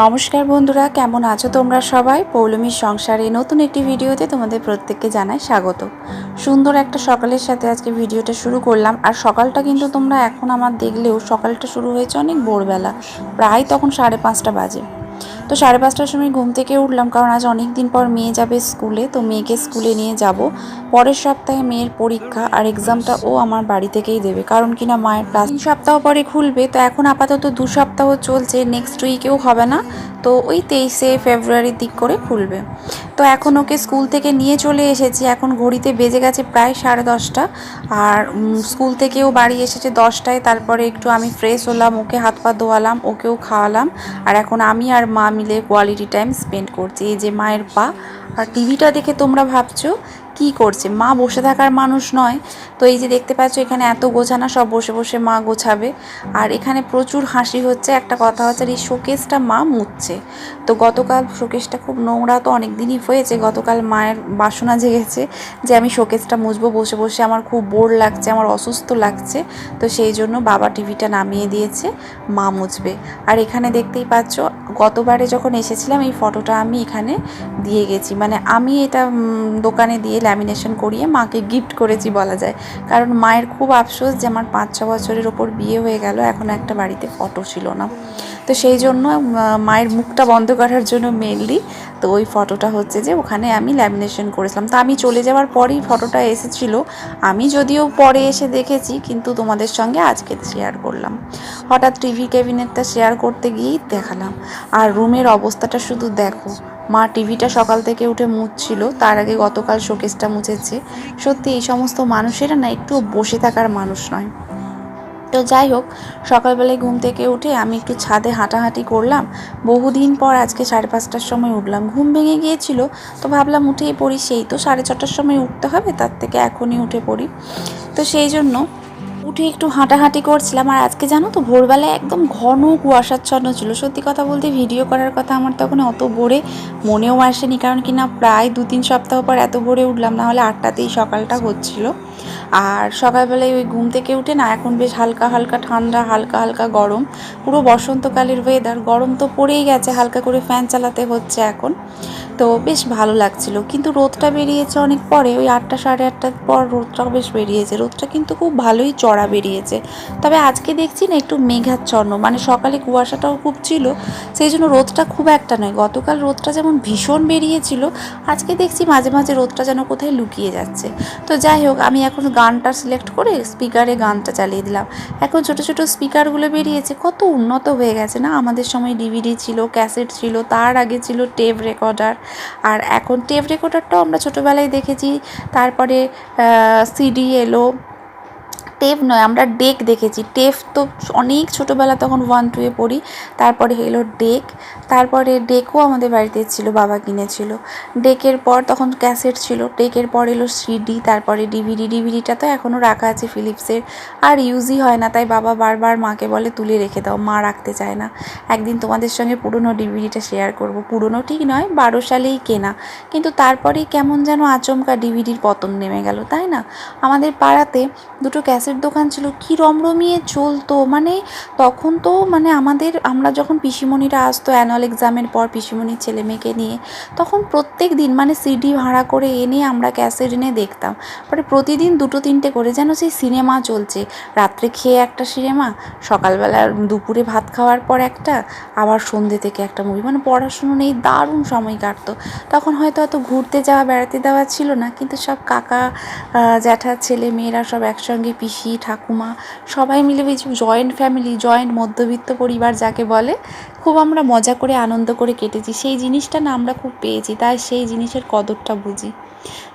নমস্কার বন্ধুরা, কেমন আছো তোমরা সবাই? পৌলমীর সংসারে নতুন একটি ভিডিওতে তোমাদের প্রত্যেককে জানাই স্বাগত। সুন্দর একটা সকালের সাথে আজকে ভিডিওটা শুরু করলাম। আর সকালটা কিন্তু তোমরা এখন আমার দেখলেও সকালটা শুরু হয়েছে অনেক ভোরবেলা। প্রায় তখন সাড়ে পাঁচটা বাজে। তো সাড়ে পাঁচটার সময় ঘুম থেকে উঠলাম, কারণ আজ অনেক দিন পর মেয়ে যাবে স্কুলে, তো মেয়েকে স্কুলে নিয়ে যাব। পরের সপ্তাহে মেয়ের পরীক্ষা আর এক্সামটা ও আমার বাড়ি থেকেই দেবে, কারণ কিনা মায়ের ক্লাস তিন সপ্তাহ পরে খুলবে, তো এখন আপাতত দু সপ্তাহ চলছে নেক্সট উইকেও হবে না, তো ওই তেইশে ফেব্রুয়ারির দিক করে খুলবে। তো এখন ওকে স্কুল থেকে নিয়ে চলে এসেছি। এখন ঘড়িতে বেজে গেছে প্রায় সাড়ে দশটা। আর স্কুল থেকেও বাড়ি এসেছে দশটায়। তারপরে একটু আমি ফ্রেশ হলাম, ওকে হাত পা ধোয়ালাম, ওকেও খাওয়ালাম। আর এখন আমি আর মা মিলে কোয়ালিটি টাইম স্পেন্ড করছি। এই যে মায়ের পা, আর টিভিটা দেখে তোমরা ভাবছ? কি করছে? মা বসে থাকার মানুষ নয়। তো এই যে দেখতে পাচ্ছ, এখানে এত গোছানা, সব বসে বসে মা গোছাবে। আর এখানে প্রচুর হাসি হচ্ছে। একটা কথা হচ্ছে এই শোকেসটা মা মুছছে। তো গতকাল শোকেসটা খুব নোংরা তো অনেক দিনই হয়েছে। গতকাল মায়ের বাসনা জেগেছে যে আমি শোকেসটা মুছবো, বসে বসে আমার খুব বোর লাগছে, আমার অসুস্থ লাগছে। তো সেই জন্য বাবা টিভিটা নামিয়ে দিয়েছে, মা মুছবে। আর এখানে দেখতেই পাচ্ছ, গতবারে যখন এসেছিলাম, এই ফটোটা আমি এখানে দিয়ে গেছি। মানে আমি এটা দোকানে দিয়ে ল্যামিনেশন করিয়ে মাকে গিফট করেছি বলা যায়। কারণ মায়ের খুব আফসোস যে আমার পাঁচ ছ বছরের ওপর বিয়ে হয়ে গেল, এখন একটা বাড়িতে ফটো ছিল না। তো সেই জন্য মায়ের মুখটা বন্ধ করার জন্য মেনলি তো ওই ফটোটা হচ্ছে যে ওখানে আমি ল্যামিনেশন করেছিলাম। তো আমি চলে যাওয়ার পরেই ফটোটা এসেছিল। আমি যদিও পরে এসে দেখেছি, কিন্তু তোমাদের সঙ্গে আজকে শেয়ার করলাম। হঠাৎ টিভি ক্যাবিনেটটা শেয়ার করতে গিয়েই দেখালাম। আর রুমের অবস্থাটা শুধু দেখো। মা টিভিটা সকাল থেকে উঠে মুছছিল, তার আগে গতকাল শোকেসটা মুছেছে। সত্যি, এই সমস্ত মানুষেরা না একটু বসে থাকার মানুষ নয়। তো যাই হোক, সকালবেলায় ঘুম থেকে উঠে আমি একটু ছাদে হাঁটাহাঁটি করলাম। বহুদিন পর আজকে সাড়ে পাঁচটার সময় উঠলাম। ঘুম ভেঙে গিয়েছিল, তো ভাবলাম উঠেই পড়ি সেই। তো সাড়ে ছটার সময় উঠতে হবে, তার থেকে এখনই উঠে পড়ি। তো সেই জন্য উঠে একটু হাঁটাহাঁটি করছিলাম, আর আজকে জানো তো ভোরবেলায় একদম ঘন কুয়াশাচ্ছন্ন ছিল। সত্যি কথা বলতে ভিডিও করার কথা আমার তখন অত ভোরে মনেও আসেনি, কারণ কি না প্রায় দু তিন সপ্তাহ পর এত ভোরে উঠলাম, না হলে আটটাতেই সকালটা হচ্ছিল। আর সকালবেলায় ওই ঘুম থেকে উঠে না এখন বেশ হালকা হালকা ঠান্ডা, হালকা হালকা গরম, পুরো বসন্তকালের ওয়েদার গরম তো পড়েই গেছে, হালকা করে ফ্যান চালাতে হচ্ছে এখন। তো বেশ ভালো লাগছিল, কিন্তু রোদটা বেরিয়েছে অনেক পরে, ওই আটটা সাড়ে আটটার পর রোদটা বেশ বেরিয়েছে, রোদটা কিন্তু খুব ভালোই চড়া বেরিয়েছে। তবে আজকে দেখছি না একটু মেঘাচ্ছন্ন। মানে সকালে কুয়াশাটাও খুব ছিল, সেই জন্য রোদটা খুব একটা নয়। গতকাল রোদটা যেমন ভীষণ বেরিয়েছিল, আজকে দেখছি মাঝে মাঝে রোদটা যেন কোথায় লুকিয়ে যাচ্ছে। তো যাই হোক, আমি এখন গানটা সিলেক্ট করে স্পিকারে গানটা চালিয়ে দিলাম। এখন ছোট ছোট স্পিকারগুলো বেরিয়েছে, কত উন্নত হয়ে গেছে না? আমাদের সময় ডিভিডি ছিল ক্যাসেট ছিল, তার আগে ছিল টেপ রেকর্ডার আর এখন টেপ রেকর্ডারটাও আমরা ছোটোবেলায় দেখেছি, তারপরে সিডি এলো টেপ নয়, আমরা ডেক দেখেছি। টেপ তো অনেক ছোটোবেলা তখন ওয়ান টুয়ে পড়ি। তারপরে এলো ডেক। তারপরে ডেকও আমাদের বাড়িতে ছিল, বাবা কিনেছিল। ডেকের পর তখন ক্যাসেট ছিল। ডেকের পর এলো সিডি তারপরে ডিভিডি ডিভিডিটা তো এখনও রাখা আছে ফিলিপসের আর ইউজই হয় না, তাই বাবা বারবার মাকে বলে, তুলে রেখে দাও, মা রাখতে চায় না। একদিন তোমাদের সঙ্গে পুরনো ডিভিডিটা শেয়ার করব। পুরনো ঠিক নয়, বারো সালেই কেনা। কিন্তু তারপরেই কেমন যেন আচমকা ডিভিডির পতন নেমে গেল, তাই না? আমাদের পাড়াতে দুটো ক্যাসেট দোকান ছিল কি রমরমিয়ে চলতো? মানে তখন তো মানে আমাদের আমরা যখন পিসিমণিরা আসতো অ্যানুয়াল এক্সামের পর পিসিমণির ছেলে মেয়েকে নিয়ে তখন প্রত্যেক দিন মানে সিডি ভাড়া করে এনে আমরা ক্যাসেট এনে দেখতাম। পরে প্রতিদিন দুটো তিনটে করে যেন সেই সিনেমা চলছে। রাত্রে খেয়ে একটা সিনেমা সকালবেলা দুপুরে ভাত খাওয়ার পর একটা আবার সন্ধ্যে থেকে একটা মুভি মানে পড়াশুনো নেই দারুণ সময় কাটতো। তখন হয়তো অত ঘুরতে যাওয়া বেড়াতে দেওয়া ছিল না কিন্তু সব কাকা আহ, জ্যাঠার ছেলে মেয়েরা সব একসঙ্গে পিসি ঠাকুমা, সবাই মিলে বেশ জয়েন্ট ফ্যামিলি জয়েন্ট মধ্যবিত্ত পরিবার যাকে বলে, খুব আমরা মজা করে, আনন্দ করে কেটেছি। সেই জিনিসটা না আমরা খুব পেয়েছি, তাই সেই জিনিসের কদরটা বুঝি।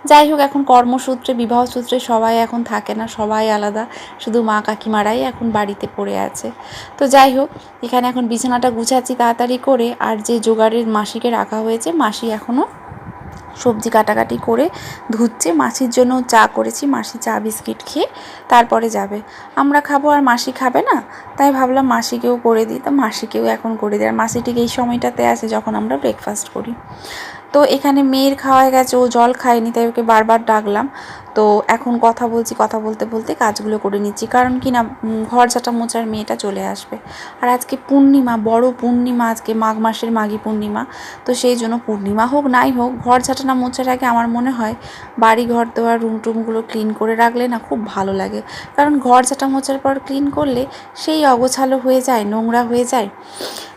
যাই হোক, এখন কর্মসূত্রে, বিবাহ সূত্রে সবাই এখন থাকে না, সবাই আলাদা। শুধু মা কাকিমারাই এখন বাড়িতে পড়ে আছে। তো যাই হোক, এখানে এখন বিছানাটা গুছাচ্ছি তাড়াতাড়ি করে। আর যে জোগাড়ের মাসিকে রাখা হয়েছে, মাসি এখনও সবজি কাটাকাটি করে ধুচ্ছে। মাসির জন্য চা করেছি, মাসি চা বিস্কিট খেয়ে তারপরে যাবে। আমরা খাব আর মাসি খাবে না, তাই ভাবলাম মাসিকেও করে দিই। তো মাসিকেও এখন করে দিই। আর মাসি ঠিক এই সময়টাতে আছে যখন আমরা ব্রেকফাস্ট করি। তো এখানে মেয়ের খাওয়া গেছে, ও জল খায়নি, তাই ওকে বারবার ডাকলাম। তো এখন কথা বলছি, কথা বলতে বলতে কাজগুলো করে নিচ্ছি। কারণ কি না ঘর ঝাঁটা মোচার মেয়েটা চলে আসবে। আর আজকে পূর্ণিমা, বড় পূর্ণিমা আজকে, মাঘ মাসের মাঘী পূর্ণিমা। তো সেই জন্য পূর্ণিমা হোক, নাই হোক, ঘর ঝাঁটানা মোচার আগে আমার মনে হয় বাড়ি, ঘর দেওয়ার রুম টুমগুলো ক্লিন করে রাখলে না খুব ভালো লাগে। কারণ ঘর ঝাঁটা মোচার পর ক্লিন করলে সেই অগোছালো হয়ে যায়, নোংরা হয়ে যায়।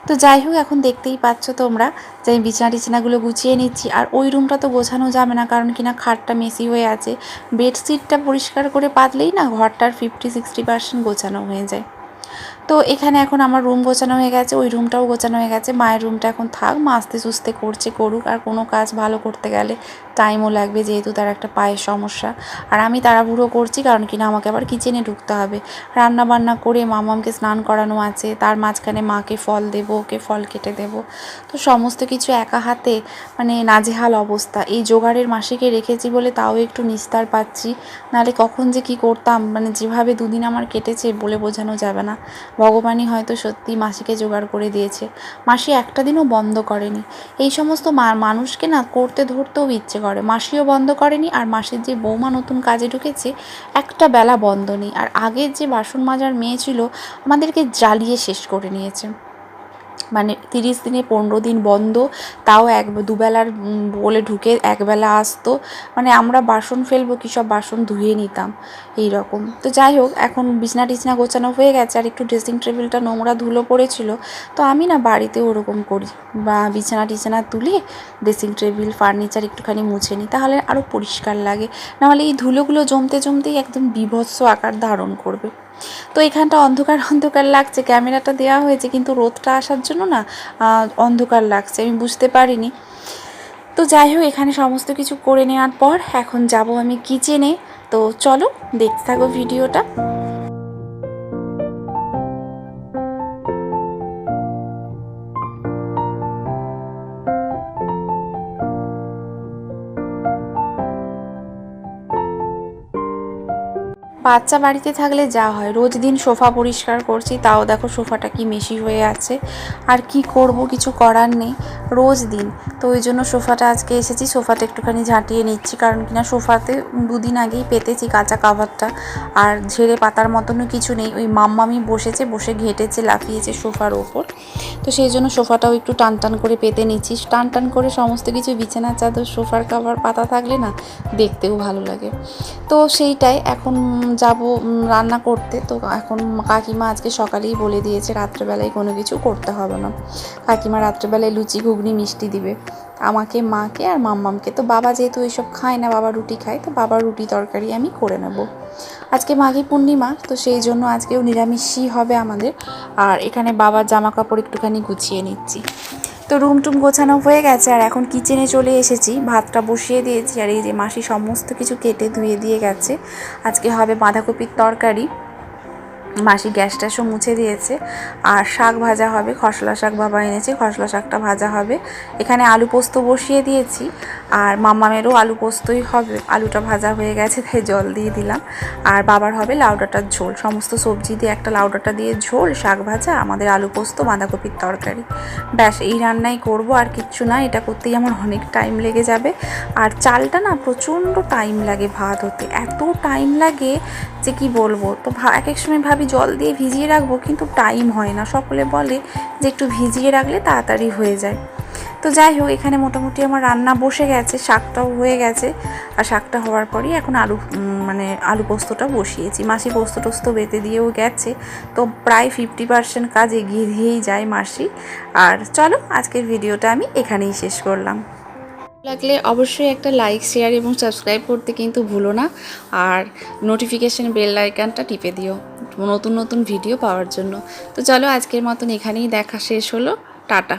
তো যাই হোক, এখন দেখতেই পাচ্ছ তোমরা যে আমি বিছানা টিছানাগুলো গুছিয়ে নিচ্ছি। আর ওই রুমটা তো গোছানো যাবে না, কারণ কিনা খাটটা মেসি হয়ে আছে। বেডশিটটা পরিষ্কার করে পাতলেই না ঘরটার ফিফটি সিক্সটি পার্সেন্ট গোছানো হয়ে যায়। তো এখানে এখন আমার রুম গোছানো হয়ে গেছে, ওই রুমটাও গোছানো হয়ে গেছে। মায়ের রুমটা এখন থাক, মা আস্তে সুস্তে করছে করুক, আর কোনো কাজ ভালো করতে গেলে টাইমও লাগবে যেহেতু তার একটা পায়ের সমস্যা। আর আমি তাড়াহুড়ো করছি কারণ কিনা আমাকে আবার কিচেনে ঢুকতে হবে। রান্না বান্না করে মামামকে স্নান করানো আছে, তার মাঝখানে মাকে ফল দেবো, ওকে ফল কেটে দেবো। তো সমস্ত কিছু একা হাতে মানে নাজেহাল অবস্থা। এই জোগাড়ের মাসিকে রেখেছি বলে তাও একটু নিস্তার পাচ্ছি। নাহলে কখন যে কি করতাম মানে যেভাবে দুদিন আমার কেটেছে বলে বোঝানো যাবে না। ভগবানই হয়তো সত্যি মাসিকে জোগাড় করে দিয়েছে। মাসি একটা দিনও বন্ধ করেনি। এই সমস্ত মানুষকে না করতে ধরতেও ইচ্ছে করে। মাসিও বন্ধ করেনি আর মাসির যে বৌমা নতুন কাজে ঢুকেছে, একটা বেলা বন্ধ নেই। আর আগের যে বাসন মাজার মেয়ে ছিল, আমাদেরকে জ্বালিয়ে শেষ করে নিয়েছে। মানে তিরিশ দিনে পনেরো দিন বন্ধ, তাও এক, দুবেলার বলে ঢুকে একবেলা আসতো। মানে আমরা বাসন ফেলব কী সব বাসন ধুয়ে নিতাম এই রকম তো যাই হোক, এখন বিছনা টিছনা গোছানো হয়ে গেছে, আর একটু ড্রেসিং টেবিলটা নোংরা ধুলো পড়েছিল। তো আমি না বাড়িতে ওরকম করি, বা বিছানা টিছানা তুলে ড্রেসিং টেবিল ফার্নিচার একটুখানি মুছে নিই, তাহলে আরও পরিষ্কার লাগে। নাহলে এই ধুলোগুলো জমতে জমতেই একদম বিভৎস আকার ধারণ করবে। তো এখানটা অন্ধকার অন্ধকার লাগছে। ক্যামেরাটা দেওয়া হয়েছে, কিন্তু রোদটা আসার জন্য না অন্ধকার লাগছে। আমি বুঝতে পারিনি। তো যাই হোক, এখানে সমস্ত কিছু করে নেওয়ার পর এখন যাব আমি কিচেনে তো চলো, দেখতে থাকো ভিডিওটা। বাচ্চা বাড়িতে থাকলে যা হয়, রোজ দিন সোফা পরিষ্কার করছি, তাও দেখো সোফাটা কি মেশি হয়ে আছে। আর কি করব, কিছু করার নেই, রোজ দিন। তো ওই জন্য সোফাটা আজকে এসেছি সোফাটা একটুখানি ঝাঁটিয়ে নিচ্ছি, কারণ কিনা সোফাতে দুদিন আগেই পেতেছি কাঁচা কাভারটা আর ঝেড়ে পাতার মতনও কিছু নেই, ওই মাম্মামি বসেছে, বসে ঘেঁটেছে, লাফিয়েছে সোফার ওপর। তো সেই জন্য সোফাটাও একটু টান টান করে পেতে নিচ্ছি। টান টান করে সমস্ত কিছু বিছানার চাদর, সোফার কাভার পাতা থাকলে না দেখতেও ভালো লাগে। তো সেইটাই, এখন যাব রান্না করতে। তো এখন কাকিমা আজকে সকালেই বলে দিয়েছে, রাত্রেবেলায় কোনো কিছু করতে হবে না। কাকিমা রাত্রেবেলায় লুচি, ঘুগনি, মিষ্টি দিবে। আমাকে, মাকে আর মাম্মামকে। তো বাবা যেহেতু এইসব খায় না, বাবা রুটি খায়, তো বাবা রুটি তরকারি আমি করে নেব। আজকে মাঘী পূর্ণিমা, তো সেই জন্য আজকেও নিরামিষই হবে আমাদের। আর এখানে বাবার জামা কাপড় একটুখানি গুছিয়ে নিচ্ছি। তো রুম টুম গোছানো হয়ে গেছে আর এখন কিচেনে চলে এসেছি। ভাতটা বসিয়ে দিয়েছি আর এই যে মাসি সমস্ত কিছু কেটে ধুয়ে দিয়ে গেছে। আজকে হবে বাঁধাকপির তরকারি। মাসি গ্যাস ট্যাসও মুছে দিয়েছে। আর শাক ভাজা হবে, খসলা শাক বাবা এনেছে, খসলা শাকটা ভাজা হবে। এখানে আলু পোস্ত বসিয়ে দিয়েছি, আর মাম্মামেরও আলু পোস্তই হবে। আলুটা ভাজা হয়ে গেছে, তাই জল দিয়ে দিলাম। আর বাবার হবে লাউ ডাঁটার ঝোল। সমস্ত সবজি দিয়ে একটা লাউ ডাঁটা দিয়ে ঝোল, শাক ভাজা, আমাদের আলু পোস্ত, বাঁধাকপির তরকারি। ব্যাস, এই রান্নাই করব, আর কিচ্ছু না, এটা করতেই আমার অনেক টাইম লেগে যাবে। আর চালটা না প্রচণ্ড টাইম লাগে ভাত হতে। এত টাইম লাগে যে কি বলব? তো এক এক সময় ভাবি জল দিয়ে ভিজিয়ে রাখব, কিন্তু টাইম হয় না। সকলে বলে যে একটু ভিজিয়ে রাখলে তাড়াতাড়ি হয়ে যায়। তো যাই হোক, এখানে মোটামুটি আমার রান্না বসে গেছে, শাকটাও হয়ে গেছে। আর শাকটা হওয়ার পরই এখন আলু মানে আলু পোস্তটা বসিয়েছি। মাসি পোস্ত টোস্ত বেতে দিয়েও গেছে। তো প্রায় ফিফটি পার্সেন্ট কাজ এগিয়ে দিয়েই যায় মাসি। আর চলো, আজকের ভিডিওটা আমি এখানেই শেষ করলাম। লাগলে অবশ্যই একটা লাইক শেয়ার এবং সাবস্ক্রাইব করতে কিন্তু ভুলো না। আর নোটিফিকেশান বেল আইকানটা টিপে দিও নতুন নতুন ভিডিও পাওয়ার জন্য। তো চলো আজকের মতন এখানেই দেখা শেষ হলো। টাটা।